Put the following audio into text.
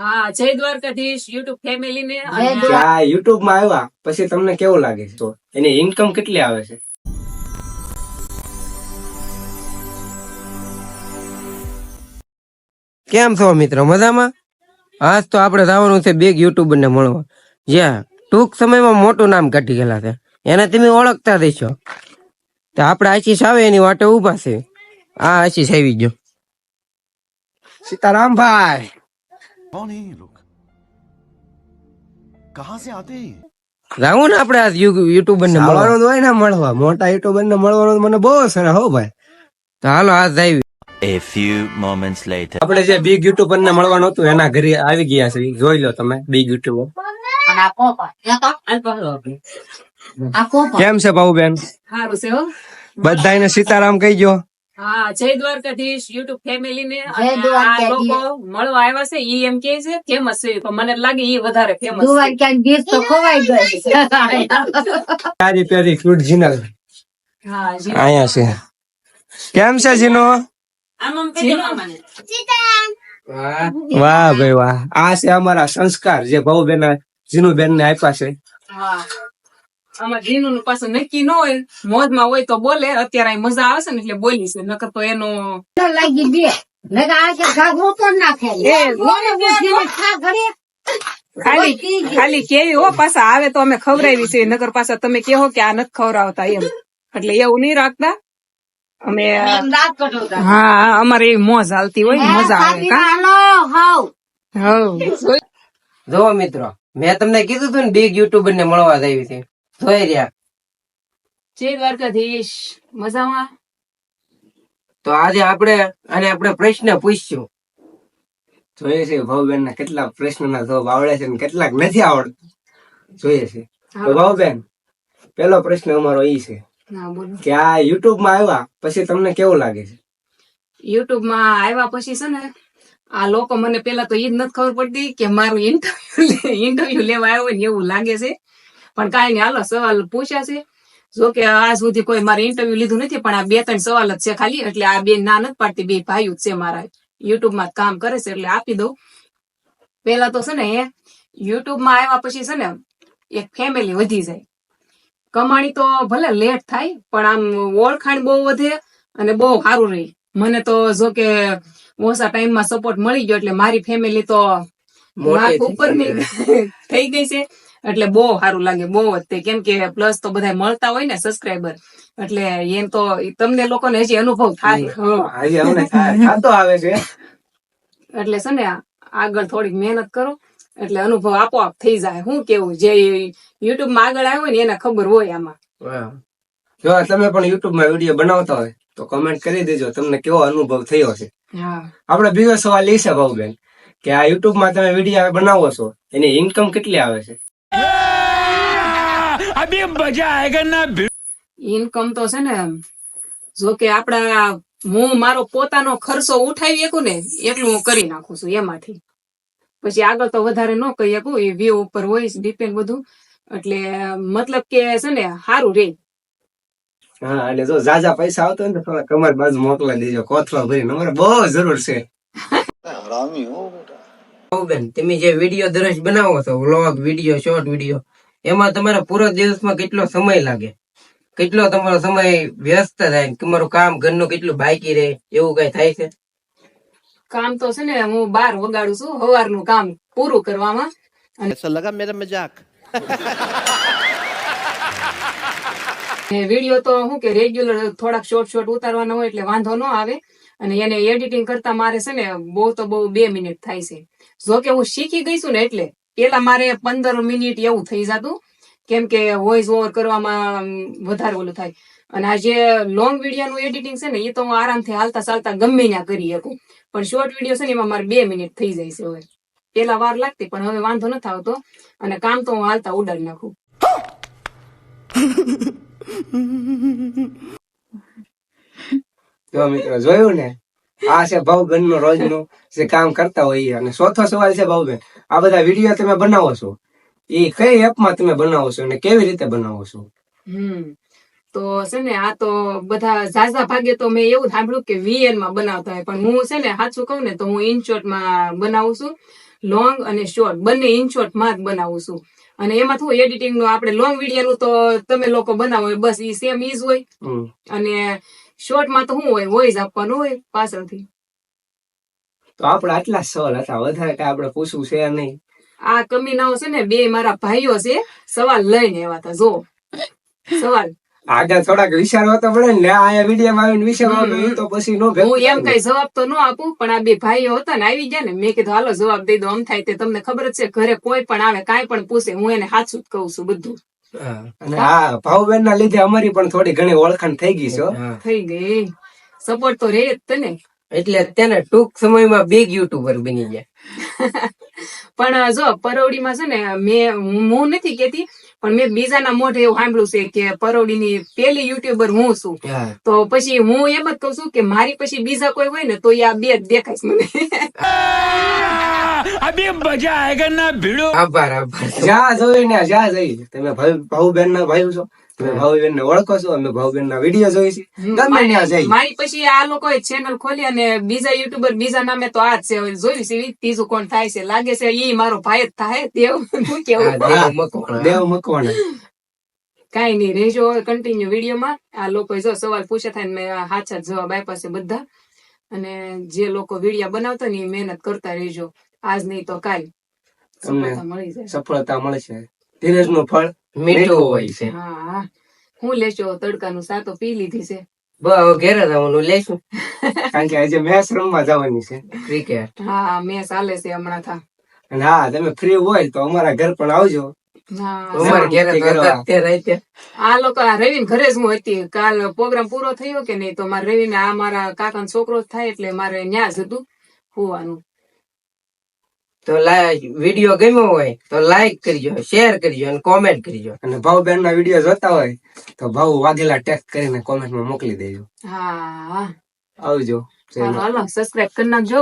હા જય Dwarkadhish YouTube family ને આ યુટ્યુબમાં આવ્યા પછી તમને કેવું લાગે છે? તો એની ઇન્કમ કેટલી આવે છે? કેમ છો મિત્રો? મજામાં? આજ તો આપણે જવાનું છે બેગ યુટ્યુબર ને મળવા. જ્યાં ટૂંક સમયમાં મોટું નામ કાઢી ગયેલા છે. એને તમે ઓળખતા દેશો. તો આપણે આશીષ આવે એની વાટે ઊભા છે. આ આશીષ આવી ગયો. સીતારામભાઈ कौन है ये लोग कहां से आते हैं ये? જાવું ને આપણે આજ યુટ્યુબર ને મળવા મળવાનું હોય ને મળવા મોટા યુટ્યુબર ને મળવાનું મને બહુ સરસ હો ભાઈ તો હાલો આજ આવી A few moments later. આપણે જે બિગ યુટ્યુબર ને મળવાનું હતું એના ઘરે આવી ગયા છે જોઈ લો તમે બિગ યુટ્યુબર અને આ કોપા આ કોપા કેમ છે ભાઉબેન સારું છે હો બધાને સીતારામ કહી ગયો હા જય દ્વારકાધીશ યુટ્યુબ ફેમિલી ને. લોકો મળવા આવ્યા છે ઈ એમ કે છે ફેમસ છે મને લાગે ઈ વધારે ફેમસ દુવાર તો ખોવાઈ ગઈ. પ્યારી પ્યારી ક્યુટ જીનલ. હા. અહીંયા છે. કેમ છે જીનો? વાહ. ભાઈ વાહ. આ છે અમારા સંસ્કાર જે ભાઉ બેન જીનુ બેન ને આપ્યા છે. હા. આમાં જીનું નું પાછું નક્કી ન હોય મોજમાં હોય તો બોલે અત્યારે મજા આવે છે ને એટલે બોલી છે નકર તો એનો લાગી બે નકર આ કે ઘાઘરો તો નાખે એ, મને બુદ્ધિને ખા ઘરે. ખાલી ખાલી કેવી હો પાછા આવે તો અમે ખવડાવી છે નગર પાછા તમે કેહો કે આ નથી ખવડાવતા એમ. એટલે એવું નહીં રાખતા. અમે હા અમારે એવી મોજ હાલતી હોય ને મજા આવે કા? હાલો હાવ. હવ. જો મિત્રો મેં તમને કીધું હતું ને બિગ યુટ્યુબર ને મળવા આવી છે જોઈ રહ્યા. જય દ્વારકાધીશ. મજામાં? તો આજે આપણે અને આપણે પ્રશ્ન પૂછશું. જોઈએ છે ભાવબેન ના કેટલા પ્રશ્ન ના જવાબ આવડે છે ને કેટલાક નથી આવડતું. જોઈએ છે. તો ભાવબેન પેલો પ્રશ્ન અમારો ઈ છે કે આ યુટ્યુબમાં આવ્યા પછી તમને કેવું લાગે છે? યુટ્યુબમાં આવ્યા પછી છે ને આ લોકો મને પેલા તો એ જ નથી ખબર પડતી કે મારું ઇન્ટરવ્યુ ઇન્ટરવ્યુ લેવા આવ્યો ને એવું લાગે છે. પણ કાંઈ નહીં હાલો સવાલ પૂછ્યા છે. જો કે આ સુધી કોઈ મારે ઇન્ટરવ્યુ લીધું નથી પણ આ બે ત્રણ સવાલ જ છે ખાલી એટલે આ બે ના નથી પાડતી બે ભાઈઓ છે મારા. યુટ્યુબમાં કામ કરે છે એટલે આપી દઉં. પેલા તો છે ને એ યુટ્યુબમાં આવ્યા પછી છે ને એક ફેમિલી વધી જાય. કમાણી તો ભલે લેટ થાય પણ આમ ઓળખાણ બહુ વધે અને બહુ સારું રહી. મને તો જો કે ઓછા ટાઈમમાં સપોર્ટ મળી ગયો એટલે મારી ફેમિલી તો થઈ ગઈ છે. એટલે બહુ સારું લાગે બહુ જ કેમ કે પ્લસ તો બધા મળતા હોય ને સબસ્ક્રાઈબર એટલે એમ તો તમને લોકોને હજી અનુભવ થાય આવે છે. એટલે છે ને આગળ થોડીક મહેનત કરો એટલે અનુભવ આપોઆપ થઈ જાય. હું કેવું જે યુટ્યુબમાં આગળ આવ્યો ને એને ખબર હોય આમાં. જો તમે પણ યુટ્યુબમાં વીડિયો બનાવતા હોય તો કમેન્ટ કરી દેજો તમને કેવો અનુભવ થયો છે. આપણે બીજો સવાલ એ છે ભાવબેન કે આ યુટ્યુબમાં તમે વીડિયો બનાવો છો એની ઇન્કમ કેટલી આવે છે? ઇન્કમ તો છે ને જો કે આપડા હું મારો પોતાનો ખર્ચો ઉઠાવી શકું ને એટલું હું કરી નાખું છું એમાંથી. પછી આગળ તો વધારે ન કહી શકું એ વ્યૂ ઉપર હોય ડિપેન્ડ બધું. એટલે મતલબ કે છે ને સારું રે. હા એટલે જો જાજા પૈસા આવતો ને થોડા કમર બાજુ મોકલા દેજો કોથળા ભરીને. અમારે બહુ જરૂર છે. બેન તમે જે વીડિયો દરરોજ બનાવો છો વ્લોગ વીડિયો શોર્ટ વીડિયો એમાં તમારા પૂરા દિવસમાં કેટલો સમય લાગે? કેટલો તમારો સમય વ્યસ્ત થાય? તમારું કામ ઘરનું કેટલું બાકી રહે? એવું કઈ થાય છે? કામ તો છે ને હું બાર વગાડું છું સવારનું કામ પૂરું કરવામાં. લગા મેરા મજાક. વીડિયો તો હું કે રેગ્યુલર થોડાક શોર્ટ શોર્ટ ઉતારવાના હોય એટલે વાંધો ન આવે. અને એને એડિટિંગ કરતા મારે છે ને બહુ તો બહુ બે મિનિટ થાય છે. જો કે હું શીખી ગઈ છું ને એટલે પેલા મારે પંદર મિનિટ એવું થઈ જતું, કેમ કે વોઇસ ઓવર કરવામાં વધારે ઓલું થાય. અને આ જે લોંગ વીડિયો નું એડિટિંગ છે ને એ તો હું આરામથી હાલતા ચાલતા ગમે ત્યાં કરી શકું. પણ શોર્ટ વીડિયો છે ને, એમાં મારે બે મિનિટ થઈ જાય છે હવે. પેલા વાર લાગતી, પણ હવે વાંધો નથી આવતો અને કામ તો હું હાલતા ઉડાડી નાખું. તો મિત્રો, જોયું ને? આ છે ભાવબેન નો રોજનું જે કામ કરતા હોય અને ચોથો સવાલ છે ભાવબેન. આ બધા વીડિયો તમે બનાવો છો. એ કઈ એપમાં તમે બનાવો છો અને કેવી રીતે બનાવો છો? હમ. તો છે ને આ તો બધા ઝાઝા ભાગે તો મેં એવું સાંભળ્યું કે વીએનમાં બનાવતા હોય. પણ હું છે ને સાચું કહું ને તો હું ઇનશોર્ટમાં બનાવું છું. લોંગ અને શોર્ટ બંને ઇન શોર્ટમાં જ બનાવું છું. અને એમાં થોડું એડિટિંગનું આપણે લોંગ વીડિયો નું તો તમે લોકો બનાવો હોય. બસ ઈ સેમ ઇઝ હોય. અને શોર્ટમાં તો શું હોય? વોઇસ આપવાનું હોય પાછળથી. તો આપણે આટલા સવાલ હતા. વધારે કઈ આપણે પૂછવું છે નહીં. આ કમીનાઓ છે ને બે મારા ભાઈઓ છે સવાલ લઈને આવ્યા હતા. જો સવાલ. આગળ થોડાક વિચારવા તો પડે ને આ વીડિયો આવીને વિચારવાનું તો પછી નો હું એમ કઈ જવાબ તો ન આપું પણ આ બે ભાઈઓ હતા ને આવી ગયા ને મેં કીધું હાલો જવાબ દઈ દો. આમ થાય તે તમને ખબર જ છે ઘરે કોઈ પણ આવે કાંઈ પણ પૂછે હું એને સાચું જ કહું છું બધું. હા. અને આ ભાવબેન ના લીધે અમારી પણ થોડી ઘણી ઓળખાણ થઈ ગઈ છે હો. થઈ ગઈ. સપોર્ટ તો રે જ તને એટલે તેને ટૂંક સમયમાં બિગ યુટ્યુબર બની ગયા. પણ જો પરોડીમાં છે ને મેં હું નથી કેતી પણ મેં બીજાના મોઢે એવું સાંભળ્યું છે કે પરોડીની પેલી યુટ્યુબર હું છું. તો પછી હું એમ જ કહું છું કે મારી પછી બીજા કોઈ હોય ને તો એ આ બે જ દેખાય મને. આભાર આભાર. જા જોઈ ને જા જઈ. તમે ભાઈ ભાઉ બેન ના ભાઈ છો. તમે ભાવબેન ને ઓળખો છો અમે ભાવબેન ના વીડિયો જોઈ છે ગમે ત્યાં જઈ મારી પછી આ લોકોએ ચેનલ ખોલી અને બીજા યુટ્યુબર બીજા નામે તો આ જ છે. જોયું છે ત્રીજું કોણ થાય છે? લાગે છે ઈ મારો ભાઈ જ થાય. દેવ હું કેવું? દેવ મકવાણા. દેવ નહીં રેજો કન્ટિન્યુ વિડીયોમાં. આ લોકો જો સવાલ પૂછે થાય ને મેં હાચા જવાબ આપ્યા છે બધા. અને જે લોકો વિડીયા બનાવતા ને એ મહેનત કરતા રહેજો. આજ નહીં તો કાલ સફળતા મળી જાય. સફળતા મળશે. ધીરજનું ફળ મીઠું હોય છે. હું લેશો? તડકાનું સાતો પી લીધી છે. બહુ ઘેરે જવાનું લેશું. કારણ કે આજે મેચ રમવા જવાની છે. ક્રિકેટ. હા મેચ ચાલે છે હમણાં થા. અને હા તમે ફ્રી હોય તો અમારા ઘર પણ આવજો. આ લોકો આ રવિન ઘરે જ હું હતી. કાલ પ્રોગ્રામ પૂરો થયો કે નહીં? તો મારે રવિને આ મારા કાકા છોકરો જ થાય એટલે મારે ન્યા જ હતું. હોવાનું. તો વીડિયો ગમ્યો હોય તો લાઈક કરજો શેર કરજો અને કોમેન્ટ કરજો. અને ભાવ બેન ના વીડિયો જોતા હોય તો ભાવ વાઘેલા ટેક્સ કરીને કોમેન્ટમાં મોકલી દેજો. હા આવજો. હાલો સબસ્ક્રાઇબ કરી નાખજો.